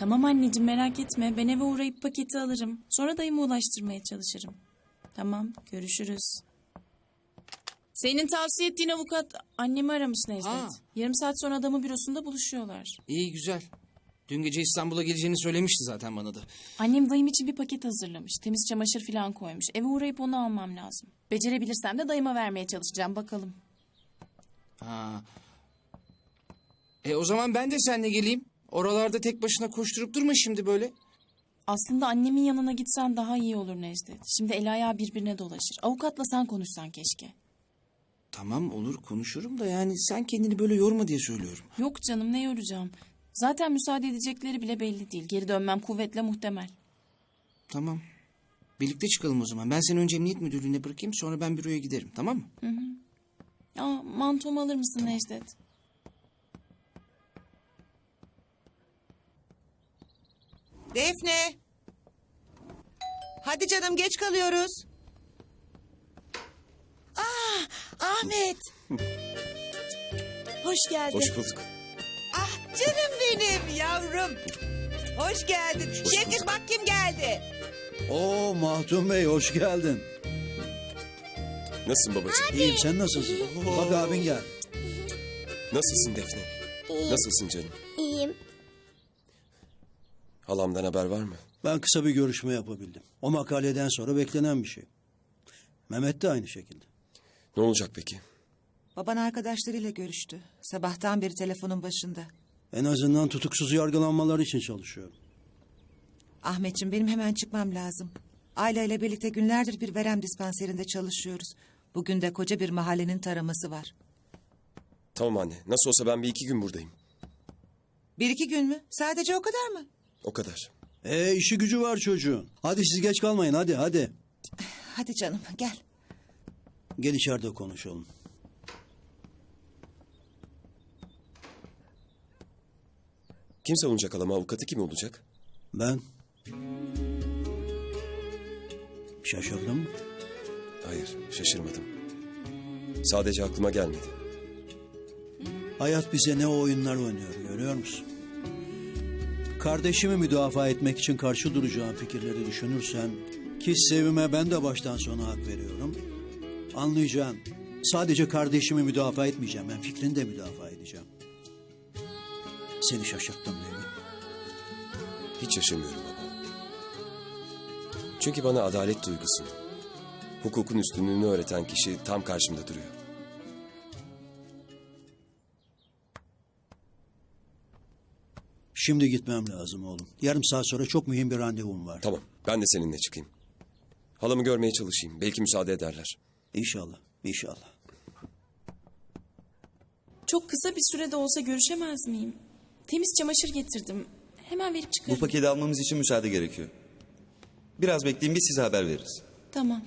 Tamam anneciğim merak etme. Ben eve uğrayıp paketi alırım. Sonra dayıma ulaştırmaya çalışırım. Tamam görüşürüz. Senin tavsiye ettiğin avukat annemi aramış Necdet. Aa. Yarım saat sonra adamın bürosunda buluşuyorlar. İyi güzel. Dün gece İstanbul'a geleceğini söylemişti zaten bana da. Annem dayım için bir paket hazırlamış. Temiz çamaşır falan koymuş. Eve uğrayıp onu almam lazım. Becerebilirsem de dayıma vermeye çalışacağım bakalım. Ha. E o zaman ben de seninle geleyim. Oralarda tek başına koşturup durma şimdi böyle. Aslında annemin yanına gitsen daha iyi olur Necdet. Şimdi el ayağı birbirine dolaşır. Avukatla sen konuşsan keşke. Tamam olur konuşurum da yani sen kendini böyle yorma diye söylüyorum. Yok canım ne yoracağım. Zaten müsaade edecekleri bile belli değil. Geri dönmem kuvvetle muhtemel. Tamam. Birlikte çıkalım o zaman. Ben seni önce emniyet müdürlüğüne bırakayım sonra ben büroya giderim tamam mı? Aa, mantomu alır mısın Necdet? Defne. Hadi canım geç kalıyoruz. Ah Ahmet. Hoş geldin. Hoş bulduk. Ah canım benim yavrum. Hoş geldin. Şevket bak kim geldi. Oo Mahtun Bey hoş geldin. Nasılsın babacığım? İyiyim sen nasılsın? Bak abin gel. Nasılsın Defne? Nasılsın canım? İyiyim. Halamdan haber var mı? Ben kısa bir görüşme yapabildim. O makaleden sonra beklenen bir şey. Mehmet de aynı şekilde. Ne olacak peki? Baban arkadaşlarıyla görüştü. Sabahtan beri telefonun başında. En azından tutuksuz yargılanmaları için çalışıyorum. Ahmetciğim benim hemen çıkmam lazım. Ayla ile birlikte günlerdir bir verem dispanserinde çalışıyoruz. Bugün de koca bir mahallenin taraması var. Tamam anne. Nasıl olsa ben bir iki gün buradayım. Bir iki gün mü? Sadece o kadar mı? O kadar. E işi gücü var çocuğun. Hadi siz geç kalmayın hadi hadi. Hadi canım gel. Gel içeride konuşalım. Kim savunacak halama? Avukatı kim olacak? Ben... Şaşırdın mı? Hayır, şaşırmadım. Sadece aklıma gelmedi. Hayat bize ne oyunlar oynuyor görüyor musun? Kardeşimi müdafaa etmek için karşı duracağım fikirleri düşünürsen... ...ki Sevim'e ben de baştan sona hak veriyorum. Anlayacağın sadece kardeşimi müdafaa etmeyeceğim. Ben fikrini de müdafaa edeceğim. Seni şaşırttım değil? Hiç şaşırmıyorum baba. Çünkü bana adalet duygusunu, hukukun üstünlüğünü öğreten kişi tam karşımda duruyor. Şimdi gitmem lazım oğlum. Yarım saat sonra çok mühim bir randevum var. Tamam, ben de seninle çıkayım. Halamı görmeye çalışayım. Belki müsaade ederler. İnşallah, inşallah. Çok kısa bir sürede olsa görüşemez miyim? Temiz çamaşır getirdim. Hemen verip Bu çıkarım. paketi almamız için müsaade gerekiyor. Biraz bekleyin biz size haber veririz. Tamam.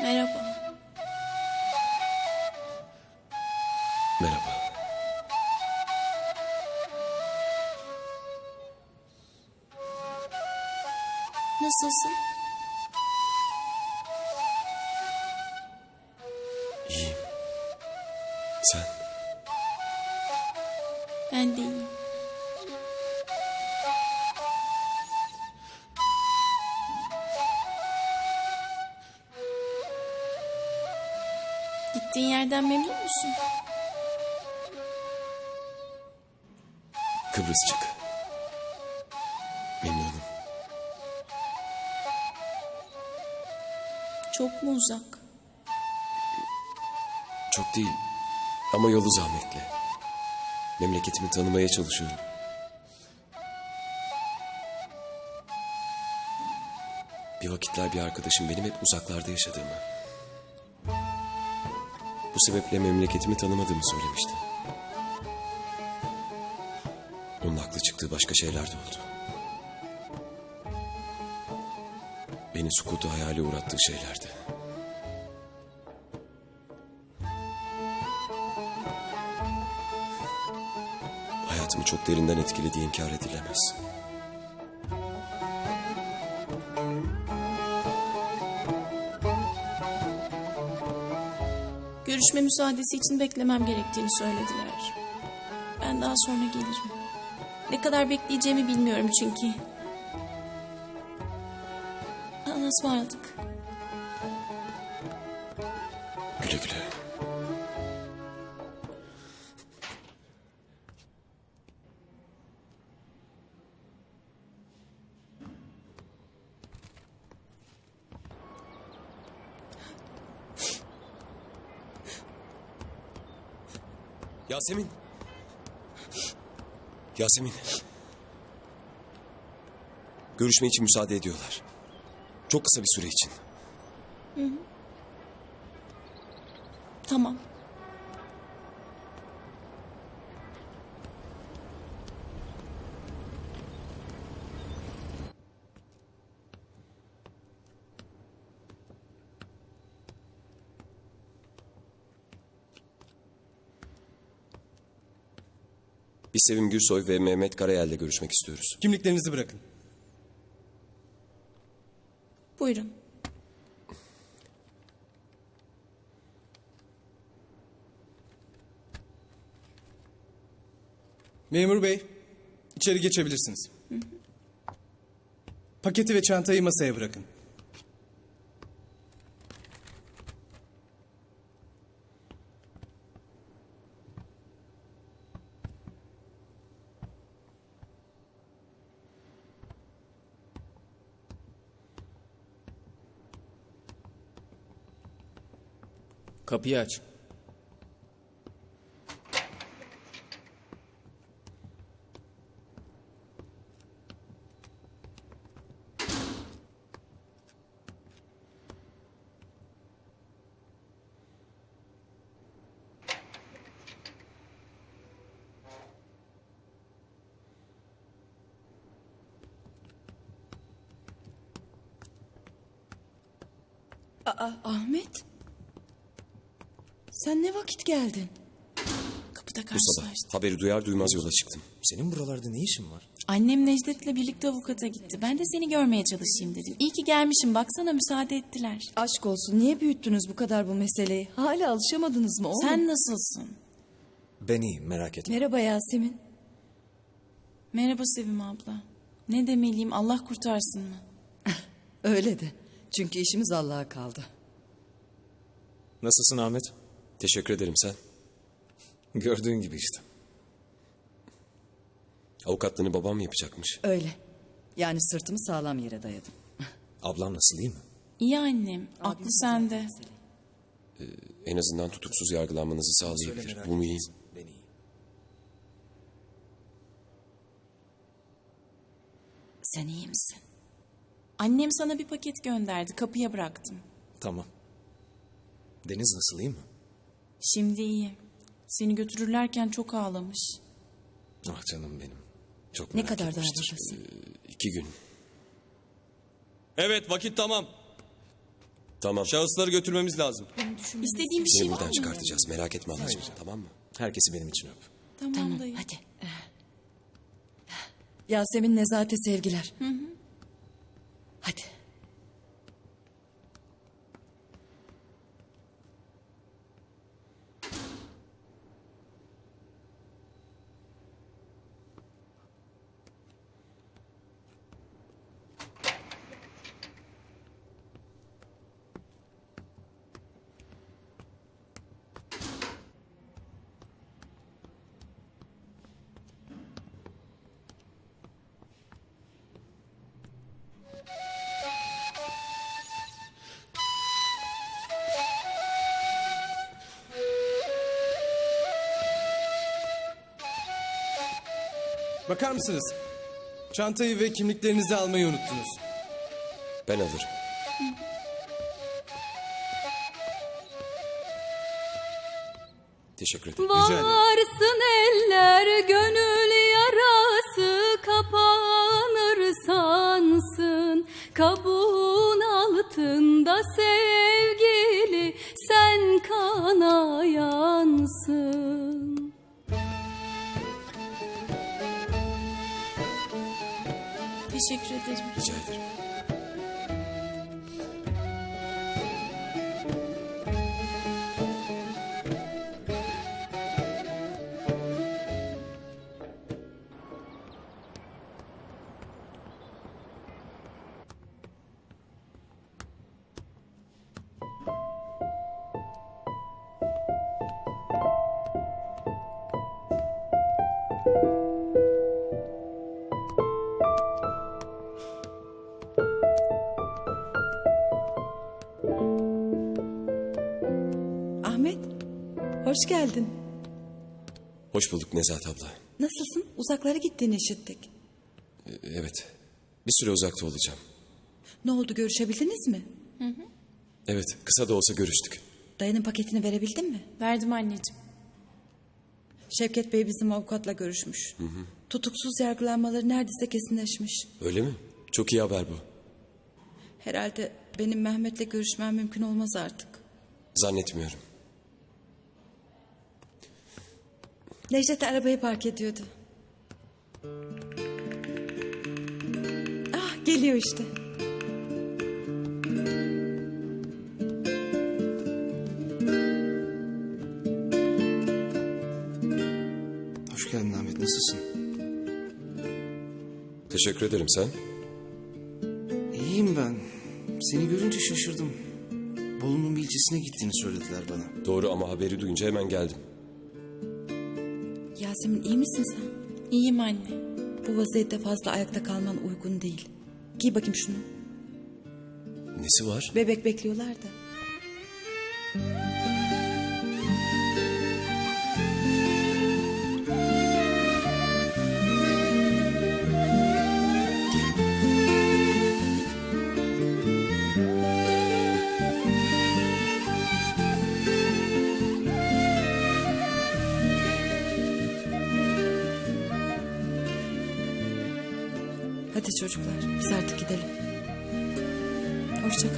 Merhaba. Merhaba. Nasılsın? İyiyim. Sen? Gittiğin yerden memnun musun? Kıbrısçık. Memnunum. Çok mu uzak? Çok değil. Ama yolu zahmetli. Memleketimi tanımaya çalışıyorum. Bir vakitler bir arkadaşım benim hep uzaklarda yaşadığımı. Bu sebeple memleketimi tanımadığımı söylemişti. Onun haklı çıktığı başka şeyler de oldu. Beni sukutu hayale uğrattığı şeylerdi. Hayatımı çok derinden etkilediği inkar edilemez. Görüşme müsaadesi için beklemem gerektiğini söylediler. Ben daha sonra gelirim. Ne kadar bekleyeceğimi bilmiyorum çünkü. Allah'a ısmarladık. Güle güle. Yasemin. Yasemin. Görüşme için müsaade ediyorlar. Çok kısa bir süre için. Tamam. Biz Sevim Gürsoy ve Mehmet Karayel'le görüşmek istiyoruz. Kimliklerinizi bırakın. Buyurun. Memur bey, içeri geçebilirsiniz. Paketi ve çantayı masaya bırakın. Kapıyı aç. Ahmet? Sen ne vakit geldin? Kapıda Bu sabah karşılaştık. haberi duyar duymaz yola çıktım. Senin buralarda ne işin var? Annem Necdet'le birlikte avukata gitti. Ben de seni görmeye çalışayım dedim. İyi ki gelmişim. Baksana müsaade ettiler. Aşk olsun niye büyüttünüz bu kadar bu meseleyi? Hala alışamadınız mı oğlum? Sen nasılsın? Ben iyiyim merak etme. Merhaba Yasemin. Merhaba Sevim abla. Ne demeliyim Allah kurtarsın mı? Öyle de. Çünkü işimiz Allah'a kaldı. Nasılsın Ahmet? Teşekkür ederim sen. Gördüğün gibi işte. Avukatlığını babam mı yapacakmış? Öyle. Yani sırtımı sağlam yere dayadım. Ablam nasıl iyi mi? İyi annem. Aklı sende. En azından tutuksuz yargılanmanızı sağlayabilir. Bu mühim. Sen iyi misin? Annem sana bir paket gönderdi. Kapıya bıraktım. Tamam. Deniz nasıl iyi mi? Şimdi iyi. Seni götürürlerken çok ağlamış. Ah canım benim. Çok Ne merak kadar daha etmiştir. buradasın? İki gün. Evet vakit tamam. Tamam. Şahısları götürmemiz lazım. İstediğim bir şey var buradan mı? çıkartacağız. Merak etme anacığım. Tamam mı? Herkesi benim için öp. Tamam, Tamam dayı. hadi. Yasemin Nezahate sevgiler. Bakar mısınız? Çantayı ve kimliklerinizi almayı unuttunuz. Ben alırım. Teşekkür ederim. Rica eller gönül yarası kapanır sansın. Kabuğun altında sev. Ahmet, hoş geldin. Hoş bulduk Nezahat abla. Nasılsın? Uzaklara gittiğini işittik. Ee, Evet. Bir süre uzakta olacağım. Ne oldu görüşebildiniz mi? Evet, kısa da olsa görüştük. Dayının paketini verebildin mi? Verdim anneciğim. Şevket Bey bizim avukatla görüşmüş. Tutuksuz yargılanmaları neredeyse kesinleşmiş. Öyle mi? Çok iyi haber bu. Herhalde benim Mehmet'le görüşmem mümkün olmaz artık. Zannetmiyorum. Necdet arabayı park ediyordu. Ah geliyor işte. Hoş geldin Ahmet. Nasılsın? Teşekkür ederim sen. İyiyim ben. Seni görünce şaşırdım. Bolu'nun bir ilçesine gittiğini söylediler bana. Doğru ama haberi duyunca hemen geldim. Yasemin iyi misin sen? İyiyim anne. Bu vaziyette fazla ayakta kalman uygun değil. Giy bakayım şunu. Nesi var? Bebek bekliyorlar da. Hadi çocuklar biz artık gidelim. Hoşça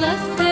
Love.